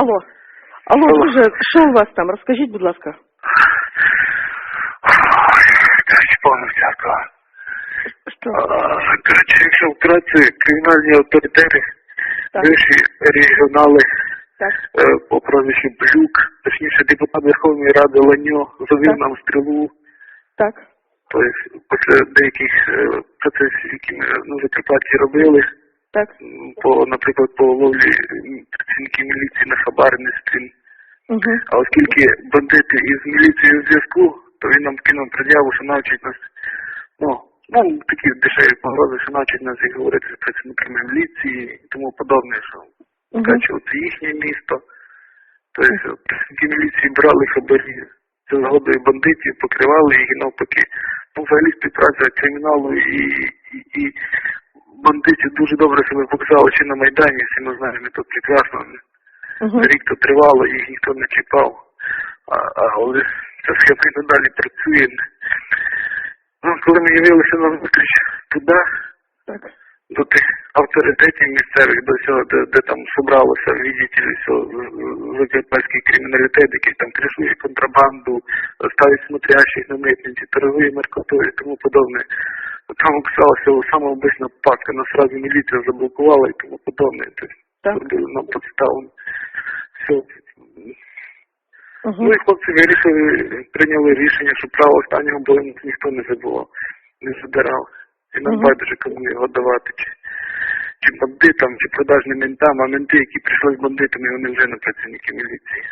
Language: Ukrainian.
Алло. Алло, Алло. друже, що у вас там? Розкажіть, будь ласка. Короче, повна всяка. Що? Короче, якщо вкратце, кримінальні авторитети, Так. регіонали Так. е, по прозвищу Блюк, точніше депутат Верховної Ради Ланьо завів Так. нам стрілу. Так. Тобто після деяких е, процесів, які ми ну, в Закарпатті робили, Так. м, по, наприклад, по ловлі м, працівників міліції на хабарництві. Угу. А оскільки бандити із міліцією в зв'язку, то він нам кинув пред'яву, що навчить нас, ну, ну, такі дешеві погрози, що навчить нас як говорити з працівниками міліції і тому подобне, що Угу. Качево це їхнє місто. Тобто працівники міліції брали хабарі за згодою бандитів, покривали їх і навпаки. Ну, взагалі співпраця криміналу і, і, і бандитів дуже добре себе показали ще на Майдані, всі ми знаємо це прекрасно. Угу. Рік то тривало, їх ніхто не чіпав. А, а але ця схема і надалі працює. Ну, коли ми явилися на зустріч туди, Так. до тих авторитетів місцевих, до цього, де, де там собралося відділі закарпатський криміналітет, який там кришує контрабанду, ставить смотрящих на митниці, торгує наркотою і тому подобне. Там оказалася сама обична папка, нас сразу міліція заблокувала і тому подобне. Тобто, нам підставу. Все. Угу. Ну і хлопці вирішили, прийняли рішення, що право останнього бою ніхто не забував, не забирав. І нам Мгм. байдуже кому його давати. Чи, чи бандитам, чи продажним ментам, а менти, які прийшли з бандитами, вони вже не працівники міліції.